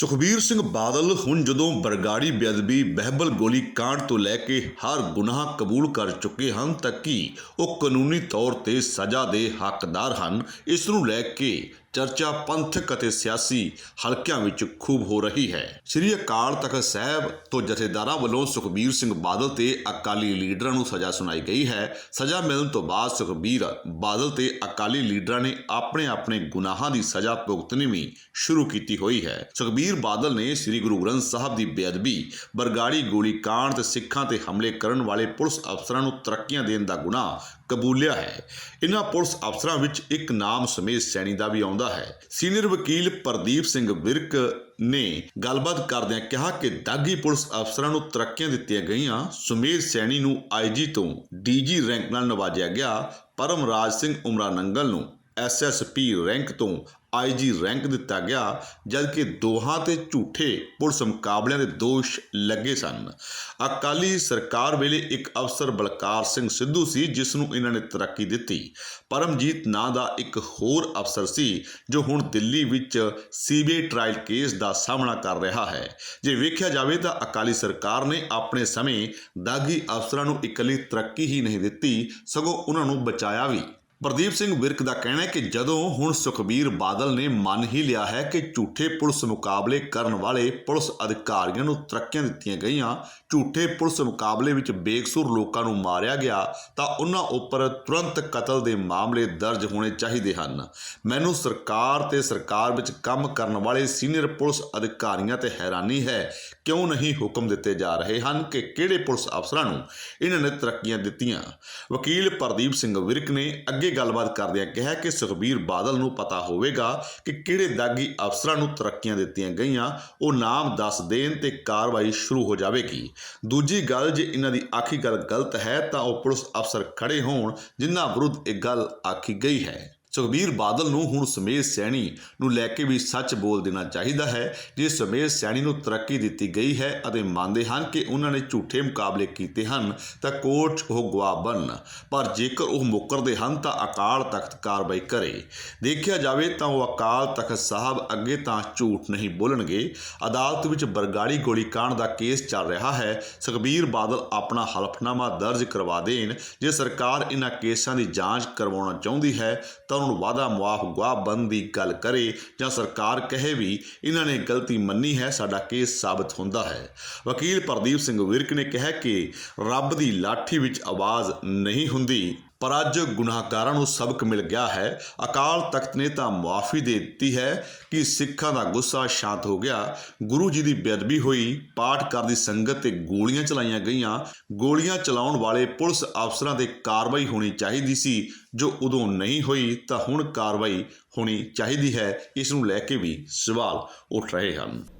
ਸੁਖਬੀਰ ਸਿੰਘ ਬਾਦਲ ਹੁਣ ਜਦੋਂ ਬਰਗਾੜੀ ਬੇਅਦਬੀ ਬਹਿਬਲ ਗੋਲੀ ਕਾਂਡ ਤੋਂ ਲੈ ਕੇ ਹਰ ਗੁਨਾਹ ਕਬੂਲ ਕਰ ਚੁੱਕੇ ਹਨ ਤਾਂ ਕੀ ਉਹ ਕਾਨੂੰਨੀ ਤੌਰ ਤੇ ਸਜ਼ਾ ਦੇ ਹੱਕਦਾਰ ਹਨ, ਇਸ ਨੂੰ ਲੈ ਕੇ ਚਰਚਾ ਪੰਥਕ ਅਤੇ ਸਿਆਸੀ ਹਲਕਿਆਂ ਵਿੱਚ ਖੂਬ ਹੋ ਰਹੀ ਹੈ। ਸ੍ਰੀ ਅਕਾਲ ਤਖਤ ਸਾਹਿਬ ਤੋਂ ਜਥੇਦਾਰਾਂ ਵੱਲੋਂ ਸੁਖਬੀਰ ਸਿੰਘ ਬਾਦਲ ਤੇ ਅਕਾਲੀ ਲੀਡਰਾਂ ਨੂੰ ਸਜ਼ਾ ਸੁਣਾਈ ਗਈ ਹੈ। ਸਜ਼ਾ ਮਿਲਣ ਤੋਂ ਬਾਅਦ ਸੁਖਬੀਰ ਬਾਦਲ ਤੇ ਅਕਾਲੀ ਲੀਡਰਾਂ ਨੇ ਆਪਣੇ ਆਪਣੇ ਗੁਨਾਹਾਂ ਦੀ ਸਜ਼ਾ ਭੁਗਤਣੀ ਵੀ ਸ਼ੁਰੂ ਕੀਤੀ ਹੋਈ ਹੈ। ਸੁਖਬੀਰ ਬਾਦਲ ਨੇ ਸ੍ਰੀ ਗੁਰੂ ਗ੍ਰੰਥ ਸਾਹਿਬ ਦੀ ਬੇਅਦਬੀ, ਬਰਗਾੜੀ ਗੋਲੀ ਕਾਂਡ ਤੇ ਸਿੱਖਾਂ ਤੇ ਹਮਲੇ ਕਰਨ ਵਾਲੇ ਪੁਲਿਸ ਅਫਸਰਾਂ ਨੂੰ ਤਰੱਕੀਆਂ ਦੇਣ ਦਾ ਗੁਨਾਹ ਕਬੂਲਿਆ ਹੈ। ਇਨ੍ਹਾਂ ਪੁਲਿਸ ਅਫਸਰਾਂ ਵਿੱਚ ਇੱਕ ਨਾਮ ਸਮੇਤ ਸੈਣੀ ਦਾ ਵੀ ਆਉਂਦਾ ਹੈ। ਸੀਨੀਅਰ ਵਕੀਲ ਪ੍ਰਦੀਪ ਸਿੰਘ ਵਿਰਕ ਨੇ ਗੱਲਬਾਤ ਕਰਦਿਆਂ ਕਿਹਾ ਕਿ ਦਾਗੀ ਪੁਲਿਸ ਅਫਸਰਾਂ ਨੂੰ ਤਰੱਕੀਆਂ ਦਿੱਤੀਆਂ ਗਈਆਂ। ਸੁਮੇਧ ਸੈਣੀ ਨੂੰ ਆਈਜੀ ਤੋਂ ਡੀਜੀ ਰੈਂਕ ਨਾਲ ਨਵਾਜਿਆ ਗਿਆ। ਪਰਮਰਾਜ ਸਿੰਘ ਉਮਰਾ ਨੰਗਲ ਨੂੰ ਐਸਐਸਪੀ ਰੈਂਕ ਤੋਂ ਆਈਜੀ ਰੈਂਕ ਦਿੱਤਾ ਗਿਆ, ਜਦਕਿ ਦੋਹਾਂ ਤੇ ਝੂਠੇ ਪੁਲਿਸ ਮੁਕਾਬਲਿਆਂ ਦੇ ਦੋਸ਼ ਲੱਗੇ ਸਨ। ਅਕਾਲੀ ਸਰਕਾਰ ਵੇਲੇ ਇੱਕ ਅਫਸਰ ਬਲਕਾਰ ਸਿੰਘ ਸਿੱਧੂ ਸੀ, ਜਿਸ ਨੂੰ ਇਹਨਾਂ ਨੇ ਤਰੱਕੀ ਦਿੱਤੀ। ਪਰਮਜੀਤ ਨਾਂ ਦਾ ਇੱਕ ਹੋਰ ਅਫਸਰ ਸੀ, ਜੋ ਹੁਣ ਦਿੱਲੀ ਵਿੱਚ ਸੀਬੀਆਈ ਟ੍ਰਾਇਲ ਕੇਸ ਦਾ ਸਾਹਮਣਾ ਕਰ ਰਿਹਾ ਹੈ। ਜੇ ਵੇਖਿਆ ਜਾਵੇ ਤਾਂ ਅਕਾਲੀ ਸਰਕਾਰ ਨੇ ਆਪਣੇ ਸਮੇਂ ਦਾਗੀ ਅਫਸਰਾਂ ਨੂੰ ਇਕੱਲੀ ਤਰੱਕੀ ਹੀ ਨਹੀਂ ਦਿੱਤੀ, ਸਗੋਂ ਉਹਨਾਂ ਨੂੰ ਬਚਾਇਆ ਵੀ। ਪ੍ਰਦੀਪ ਸਿੰਘ ਵਿਰਕ ਦਾ ਕਹਿਣਾ ਹੈ ਕਿ ਜਦੋਂ ਹੁਣ ਸੁਖਬੀਰ ਬਾਦਲ ਨੇ ਮੰਨ ਹੀ ਲਿਆ ਹੈ ਕਿ ਝੂਠੇ ਪੁਲਿਸ ਮੁਕਾਬਲੇ ਕਰਨ ਵਾਲੇ ਪੁਲਿਸ ਅਧਿਕਾਰੀਆਂ ਨੂੰ ਤਰੱਕੀਆਂ ਦਿੱਤੀਆਂ ਗਈਆਂ, ਝੂਠੇ ਪੁਲਿਸ ਮੁਕਾਬਲੇ ਵਿੱਚ ਬੇਕਸੂਰ ਲੋਕਾਂ ਨੂੰ ਮਾਰਿਆ ਗਿਆ, ਤਾਂ ਉਹਨਾਂ ਉੱਪਰ ਤੁਰੰਤ ਕਤਲ ਦੇ ਮਾਮਲੇ ਦਰਜ ਹੋਣੇ ਚਾਹੀਦੇ ਹਨ। ਮੈਨੂੰ ਸਰਕਾਰ ਤੇ ਸਰਕਾਰ ਵਿੱਚ ਕੰਮ ਕਰਨ ਵਾਲੇ ਸੀਨੀਅਰ ਪੁਲਿਸ ਅਧਿਕਾਰੀਆਂ ਤੇ ਹੈਰਾਨੀ ਹੈ, ਕਿਉਂ ਨਹੀਂ ਹੁਕਮ ਦਿੱਤੇ ਜਾ ਰਹੇ ਹਨ ਕਿ ਕਿਹੜੇ ਪੁਲਿਸ ਅਫਸਰਾਂ ਨੂੰ ਇਹਨਾਂ ਨੇ ਤਰੱਕੀਆਂ ਦਿੱਤੀਆਂ? ਵਕੀਲ ਪ੍ਰਦੀਪ ਸਿੰਘ ਵਿਰਕ ਨੇ ਅੱਗੇ ਗੱਲਬਾਤ ਕਰਦਿਆਂ ਕਿਹਾ ਕਿ ਸੁਖਬੀਰ ਬਾਦਲ ਨੂੰ ਪਤਾ ਹੋਵੇਗਾ ਕਿ ਕਿਹੜੇ ਦਾਗੀ ਅਫਸਰਾਂ ਨੂੰ ਤਰੱਕੀਆਂ ਦਿੱਤੀਆਂ ਗਈਆਂ, ਉਹ ਨਾਮ ਦੱਸ ਦੇਣ ਤੇ ਕਾਰਵਾਈ ਸ਼ੁਰੂ ਹੋ ਜਾਵੇਗੀ। ਦੂਜੀ ਗੱਲ, ਜੇ ਇਹਨਾਂ ਦੀ ਆਖੀ ਗੱਲ ਗਲਤ ਹੈ, ਤਾਂ ਉਹ ਪੁਲਿਸ ਅਫਸਰ ਖੜੇ ਹੋਣ, ਜਿਨ੍ਹਾਂ ਵਿਰੁੱਧ ਇਹ ਗੱਲ ਆਖੀ ਗਈ ਹੈ। ਸੁਖਬੀਰ ਬਾਦਲ ਨੂੰ ਹੁਣ ਸਮੇਤ ਸੈਣੀ ਨੂੰ ਲੈ ਕੇ ਵੀ ਸੱਚ ਬੋਲ ਦੇਣਾ ਚਾਹੀਦਾ ਹੈ। ਜੇ ਸਮੇਤ ਸੈਣੀ ਨੂੰ ਤਰੱਕੀ ਦਿੱਤੀ ਗਈ ਹੈ ਅਤੇ ਮੰਨਦੇ ਹਨ ਕਿ ਉਹਨਾਂ ਨੇ ਝੂਠੇ ਮੁਕਾਬਲੇ ਕੀਤੇ ਹਨ, ਤਾਂ ਕੋਰਟ 'ਚ ਉਹ ਗਵਾਹ ਬਣਨ ਪਰ ਜੇਕਰ ਉਹ ਮੁੱਕਰਦੇ ਹਨ, ਤਾਂ ਅਕਾਲ ਤਖਤ ਕਾਰਵਾਈ ਕਰੇ। ਦੇਖਿਆ ਜਾਵੇ ਤਾਂ ਉਹ ਅਕਾਲ ਤਖਤ ਸਾਹਿਬ ਅੱਗੇ ਤਾਂ ਝੂਠ ਨਹੀਂ ਬੋਲਣਗੇ। ਅਦਾਲਤ ਵਿੱਚ ਬਰਗਾੜੀ ਗੋਲੀ ਦਾ ਕੇਸ ਚੱਲ ਰਿਹਾ ਹੈ। ਸੁਖਬੀਰ ਬਾਦਲ ਆਪਣਾ ਹਲਫਨਾਮਾ ਦਰਜ ਕਰਵਾ ਦੇਣ। ਜੇ ਸਰਕਾਰ ਇਹਨਾਂ ਕੇਸਾਂ ਦੀ ਜਾਂਚ ਕਰਵਾਉਣਾ ਚਾਹੁੰਦੀ ਹੈ, ਤਾਂ ਉਹਨਾਂ ਨੂੰ ਵਾਦਾ ਮੁਆਫ ਗਵਾਹ ਬਣਨ ਦੀ ਗੱਲ ਕਰੇ ਜਾਂ ਸਰਕਾਰ ਕਹੇ ਵੀ ਇਹਨਾਂ ਨੇ ਗਲਤੀ ਮੰਨੀ ਹੈ, ਸਾਡਾ ਕੇਸ ਸਾਬਤ ਹੁੰਦਾ ਹੈ। ਵਕੀਲ ਪ੍ਰਦੀਪ ਸਿੰਘ ਵਿਰਕ ਨੇ ਕਿਹਾ ਕਿ ਰੱਬ ਦੀ ਲਾਠੀ ਵਿੱਚ ਆਵਾਜ਼ ਨਹੀਂ ਹੁੰਦੀ। ਪਰ ਅੱਜ ਗੁਨਾਹਗਾਰਾਂ ਨੂੰ ਸਬਕ ਮਿਲ ਗਿਆ ਹੈ। ਅਕਾਲ ਤਖਤ ਨੇ ਤਾਂ ਮੁਆਫੀ ਦੇ ਦਿੱਤੀ ਹੈ ਕਿ ਸਿੱਖਾਂ ਦਾ ਗੁੱਸਾ ਸ਼ਾਂਤ ਹੋ ਗਿਆ। ਗੁਰੂ ਜੀ ਦੀ ਬੇਅਦਬੀ ਹੋਈ, ਪਾਠ ਕਰਦੀ ਸੰਗਤ ਤੇ ਗੋਲੀਆਂ ਚਲਾਈਆਂ ਗਈਆਂ। ਗੋਲੀਆਂ ਚਲਾਉਣ ਵਾਲੇ ਪੁਲਿਸ ਅਫਸਰਾਂ ਤੇ ਕਾਰਵਾਈ ਹੋਣੀ ਚਾਹੀਦੀ ਸੀ। ਜੋ ਉਦੋਂ ਨਹੀਂ ਹੋਈ, ਤਾਂ ਹੁਣ ਕਾਰਵਾਈ ਹੋਣੀ ਚਾਹੀਦੀ ਹੈ। ਇਸ ਨੂੰ ਲੈ ਕੇ ਵੀ ਸਵਾਲ ਉੱਠ ਰਹੇ ਹਨ।